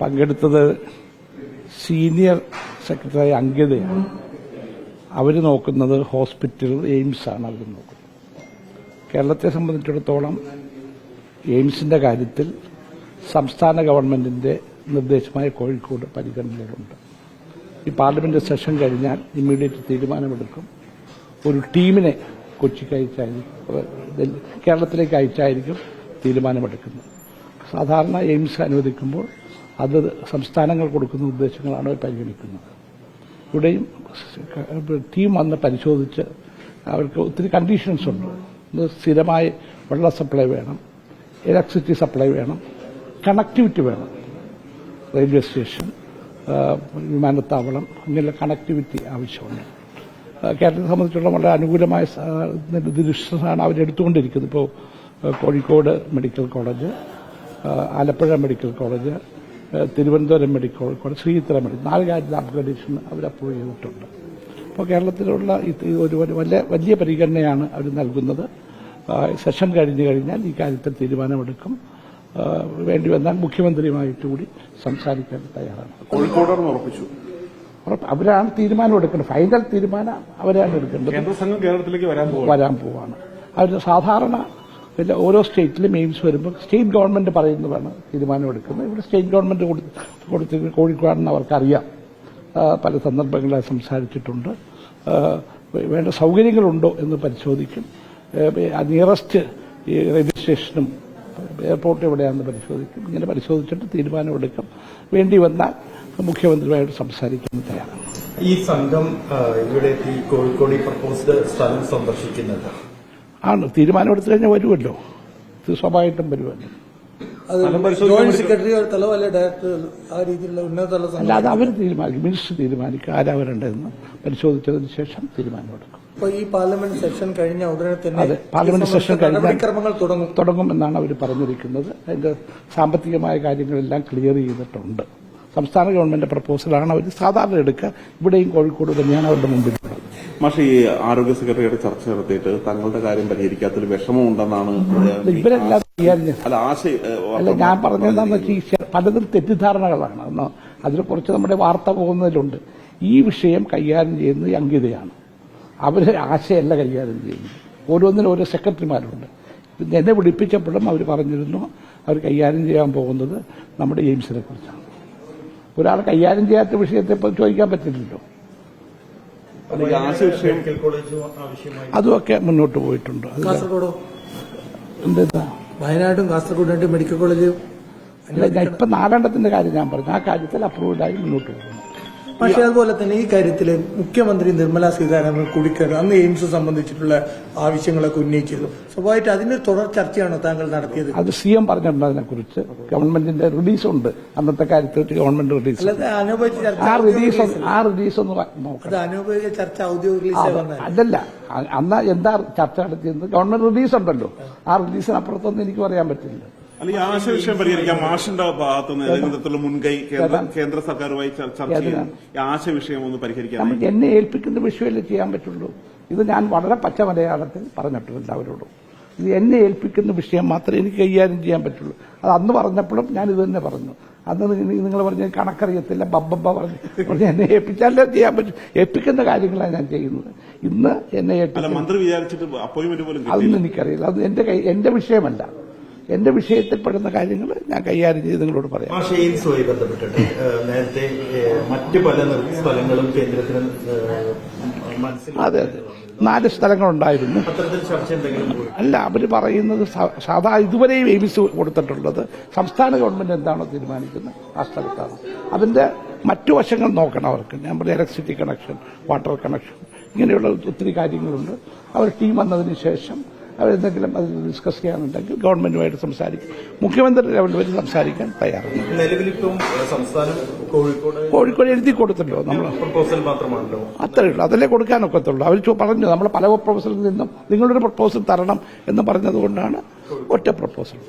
പങ്കെടുത്തത് senior secretary അങ്കിതയാണ്. അവർ നോക്കുന്നത് hospital AIIMS ആണ് അവർ നോക്കുന്നത്. കേരളത്തെ സംബന്ധിച്ചിടത്തോളം എയിംസിന്റെ കാര്യത്തിൽ സംസ്ഥാന ഗവൺമെന്റിന്റെ നിർദ്ദേശമായ കോഴിക്കോട് പരിഗണനകളുണ്ട്. ഈ പാർലമെന്റ് സെഷൻ കഴിഞ്ഞാൽ ഇമ്മീഡിയറ്റ് തീരുമാനമെടുക്കും. ഒരു ടീമിനെ കൊച്ചിക്ക് അയച്ചായിരിക്കും കേരളത്തിലേക്ക് അയച്ചായിരിക്കും തീരുമാനമെടുക്കുന്നത്. സാധാരണ എയിംസ് അനുവദിക്കുമ്പോൾ അത് സംസ്ഥാനങ്ങൾ കൊടുക്കുന്ന ഉദ്ദേശങ്ങളാണ് അവർ പരിഗണിക്കുന്നത്. ഇവിടെയും ടീം വന്ന് പരിശോധിച്ച് അവർക്ക് ഒത്തിരി കണ്ടീഷൻസ് ഉണ്ട്. സ്ഥിരമായി വെള്ള സപ്ലൈ വേണം ഇലക്ട്രിസിറ്റി സപ്ലൈ വേണം കണക്ടിവിറ്റി വേണം. റെയിൽവേ സ്റ്റേഷൻ വിമാനത്താവളം അങ്ങനെയുള്ള കണക്ടിവിറ്റി ആവശ്യമുണ്ട്. കേരളത്തെ സംബന്ധിച്ചുള്ള വളരെ അനുകൂലമായ ഡിസിഷൻസാണ് അവരെടുത്തുകൊണ്ടിരിക്കുന്നത് ഇപ്പോൾ Kozhikode medical college Alappuzha medical college Thiruvananthapuram medical college Sree Chitra medical നാല് കാര്യത്തിൽ അപ്ഗ്രഡേഷൻ അവർ അപ്രൂവ് ചെയ്തിട്ടുണ്ട്. അപ്പോൾ കേരളത്തിലുള്ള ഒരു വലിയ വലിയ പരിഗണനയാണ് അവർ നൽകുന്നത്. സെഷൻ കഴിഞ്ഞു കഴിഞ്ഞാൽ ഈ കാര്യത്തിൽ തീരുമാനമെടുക്കും. വേണ്ടി വന്നാൽ മുഖ്യമന്ത്രിയുമായിട്ട് കൂടി സംസാരിക്കാൻ തയ്യാറാണ്. കോഴിക്കോട് ഉറപ്പിച്ചു. ഉറപ്പ് അവരാണ് തീരുമാനം എടുക്കേണ്ടത്. ഫൈനൽ തീരുമാനം അവരാണ് എടുക്കേണ്ടത്. കേന്ദ്ര സംഘം കേരളത്തിലേക്ക് വരാൻ പോവാണ് അവർ സാധാരണ പിന്നെ ഓരോ സ്റ്റേറ്റിലും എയിംസ് വരുമ്പോൾ സ്റ്റേറ്റ് ഗവൺമെന്റ് പറയുന്നതാണ് തീരുമാനമെടുക്കുന്നത് ഇവിടെ സ്റ്റേറ്റ് ഗവൺമെന്റ് കൊടുത്ത് കോഴിക്കോടാണെന്ന് അവർക്കറിയാം. പല സന്ദർഭങ്ങളിൽ സംസാരിച്ചിട്ടുണ്ട്. വേണ്ട സൗകര്യങ്ങളുണ്ടോ എന്ന് പരിശോധിക്കും. നിയറസ്റ്റ് റെയിൽവേ സ്റ്റേഷനും എയർപോർട്ട് എവിടെയാണെന്ന് പരിശോധിക്കും. ഇങ്ങനെ പരിശോധിച്ചിട്ട് തീരുമാനമെടുക്കും വേണ്ടി വന്നാൽ മുഖ്യമന്ത്രിയുമായിട്ട് സംസാരിക്കാൻ തയ്യാറാണ്. ഈ സംഘം ഇവിടെ കോഴിക്കോട് പ്രപ്പോസ്ഡ് സ്ഥലം സന്ദർശിക്കുന്നത്. ആണ് തീരുമാനമെടുത്തു കഴിഞ്ഞാൽ വരുമല്ലോ. ഇത് സ്വാഭാവികമായിട്ടും വരുമല്ലോ. ജോയിന്റ് സെക്രട്ടറി ഡയറക്ടർ ആ രീതിയിലുള്ള ഉന്നതതല അല്ല അത് അവർ തീരുമാനിക്കും. മിനിസ്റ്റർ തീരുമാനിക്കും. ആരാ വരേണ്ടതെന്ന് പരിശോധിച്ചതിന് ശേഷം തീരുമാനമെടുക്കും ഈ പാർലമെന്റ് സെഷൻ കഴിഞ്ഞ ഉടനെ തന്നെ അതെ, പാർലമെന്റ് സെഷൻ നടപടിക്രമങ്ങൾ തുടങ്ങും. തുടങ്ങുമെന്നാണ് അവർ പറഞ്ഞിരിക്കുന്നത്. അതിന്റെ സാമ്പത്തികമായ കാര്യങ്ങളെല്ലാം ക്ലിയർ ചെയ്തിട്ടുണ്ട്. സംസ്ഥാന ഗവൺമെന്റ് പ്രപ്പോസലാണ് അവർ സാധാരണ എടുക്കുക. ഇവിടെയും കോഴിക്കോട് തന്നെയാണ് അവരുടെ മുമ്പിലുള്ളത് പക്ഷേ ഈ ആരോഗ്യ സെക്രട്ടറിയുടെ ചർച്ച നടത്തിയിട്ട് തങ്ങളുടെ കാര്യം പരിഹരിക്കാത്തൊരു വിഷമമുണ്ടെന്നാണ് ഇവരെല്ലാം അല്ല ആശയം അല്ല ഞാൻ പറഞ്ഞതെന്താന്ന് വെച്ചാൽ പലതും തെറ്റിദ്ധാരണകളാണ്. അതിനെ കുറിച്ച് നമ്മുടെ വാർത്ത പോകുന്നതിലുണ്ട്. ഈ വിഷയം കൈകാര്യം ചെയ്യുന്നത് അങ്കിതയാണ്. അവർ ആശയമല്ല കൈകാര്യം ചെയ്യുന്നത്. ഓരോന്നിനും ഓരോ സെക്രട്ടറിമാരുണ്ട്. എന്നെ വിളിപ്പിച്ചപ്പോഴും അവർ പറഞ്ഞിരുന്നു അവർ കൈകാര്യം ചെയ്യാൻ പോകുന്നത് നമ്മുടെ എയിംസിനെ കുറിച്ചാണ്. ഒരാൾ കൈകാര്യം ചെയ്യാത്ത വിഷയത്തെ ചോദിക്കാൻ പറ്റില്ലല്ലോ. ഈ ആശയ വിഷയം അതുമൊക്കെ മുന്നോട്ട് പോയിട്ടുണ്ട്. കാസർഗോഡോ? എന്താ വയനാടും കാസർഗോഡായിട്ട് മെഡിക്കൽ കോളേജ് അല്ല ഞാൻ ഇപ്പം നാലെണ്ണത്തിന്റെ കാര്യം ഞാൻ പറഞ്ഞു. ആ കാര്യത്തിൽ അപ്രൂവ്ഡായി മുന്നോട്ട് പോകുന്നു പക്ഷേ അതുപോലെ തന്നെ ഈ കാര്യത്തിൽ മുഖ്യമന്ത്രി നിർമ്മല സീതാരാമൻ കുടിക്കരുത് അന്ന് എയിംസ് സംബന്ധിച്ചിട്ടുള്ള ആവശ്യങ്ങളൊക്കെ ഉന്നയിച്ചിരുന്നു. സ്വാഭാവികമായിട്ട് അതിന്റെ തുടർ ചർച്ചയാണ് താങ്കൾ നടത്തിയത്? അത് സി എം പറഞ്ഞിട്ടുണ്ട് അതിനെക്കുറിച്ച്. ഗവൺമെന്റിന്റെ റിലീസ് ഉണ്ട്. അന്നത്തെ കാര്യത്തിൽ ഗവൺമെന്റ് റിലീസ് അനൗപചാരിക ചർച്ച ആ റിലീസ് ആ റിലീസ് ഒന്ന് അനൗപചാരിക ചർച്ച ഔദ്യോഗിക അതല്ല. അന്ന് എന്താ ചർച്ച നടത്തിയത് ഗവൺമെന്റ് റിലീസ് ഉണ്ടല്ലോ. ആ റിലീസിനപ്പുറത്തൊന്നും എനിക്ക് പറയാൻ പറ്റില്ല. അല്ല ഈ ആശയ വിഷയം പരിഹരിക്കാൻ മാഷിന്റെ ഭാഗത്തുനിന്ന് ഏതെങ്കിലും തരത്തിലുള്ള മുൻകൈ കേന്ദ്ര കേന്ദ്ര സർക്കാരുമായി ചർ- ചർച്ച ചെയ്യാൻ ആശയ വിഷയം ഒന്ന് പരിഹരിക്കാൻ എന്നെ ഏൽപ്പിക്കുന്ന വിഷയമല്ലേ ചെയ്യാൻ പറ്റുള്ളൂ? ഇത് ഞാൻ വളരെ പച്ച മലയാളത്തിൽ പറഞ്ഞിട്ടുണ്ട് എല്ലാവരോടും ഇത് എന്നെ ഏൽപ്പിക്കുന്ന വിഷയം മാത്രമേ എനിക്ക് കൈകാര്യം ചെയ്യാൻ പറ്റുള്ളൂ. അത് അന്ന് പറഞ്ഞപ്പോഴും ഞാൻ ഇത് തന്നെ പറഞ്ഞു. അന്ന് നിങ്ങൾ പറഞ്ഞ കണക്കറിയത്തില്ല ബബ്ബ പറഞ്ഞു പറഞ്ഞ് എന്നെ ഏൽപ്പിച്ചാലേ ചെയ്യാൻ പറ്റും. ഏൽപ്പിക്കുന്ന കാര്യങ്ങളാണ് ഞാൻ ചെയ്യുന്നത്. ഇന്ന് എന്നെ ഏൽപ്പിച്ചു മന്ത്രി വിചാരിച്ചിട്ട് അപ്പോയിന്റ്മെന്റ് പോലും അതൊന്നും എനിക്കറിയില്ല. അത് എന്റെ കൈ എന്റെ വിഷയമല്ല. എന്റെ വിഷയത്തിൽ പെടുന്ന കാര്യങ്ങൾ ഞാൻ കൈകാര്യം ചെയ്ത് നിങ്ങളോട് പറയാം. ഭാഷയിൽസുമായി ബന്ധപ്പെട്ടിട്ട് നേരത്തെ മറ്റു പല സ്ഥലങ്ങളും കേന്ദ്രത്തിന് അതെ അതെ. നാല് സ്ഥലങ്ങളുണ്ടായിരുന്നു. അല്ല അവർ പറയുന്നത് സാധാരണ സാധാ ഇതുവരെയും എയിംസ് കൊടുത്തിട്ടുള്ളത് സംസ്ഥാന ഗവൺമെന്റ് എന്താണോ തീരുമാനിക്കുന്നത് ആ സ്ഥലത്താണ്. അതിന്റെ മറ്റു വശങ്ങൾ നോക്കണം അവർക്ക്. ഞാൻ പറഞ്ഞ ഇലക്ട്രിസിറ്റി കണക്ഷൻ വാട്ടർ കണക്ഷൻ ഇങ്ങനെയുള്ള ഒത്തിരി കാര്യങ്ങളുണ്ട്. അവർ ടീം വന്നതിന് ശേഷം അവരെന്തെങ്കിലും അത് ഡിസ്കസ് ചെയ്യാനുണ്ടെങ്കിൽ ഗവൺമെന്റുമായിട്ട് സംസാരിക്കും. മുഖ്യമന്ത്രി ലെവലിൽ വരെ സംസാരിക്കാൻ തയ്യാറാണ്. കോഴിക്കോട് കോഴിക്കോട് എഴുതി കൊടുത്തല്ലോ നമ്മൾ പ്രപ്പോസൽ മാത്രമാണല്ലോ. അത്രേ ഉള്ളൂ. അതല്ലേ കൊടുക്കാനൊക്കത്തുള്ളൂ. അവർ പറഞ്ഞു നമ്മൾ പല പ്രപ്പോസലിൽ നിന്നും നിങ്ങളൊരു പ്രപ്പോസൽ തരണം എന്ന് പറഞ്ഞതുകൊണ്ടാണ് ഒറ്റ പ്രപ്പോസൽ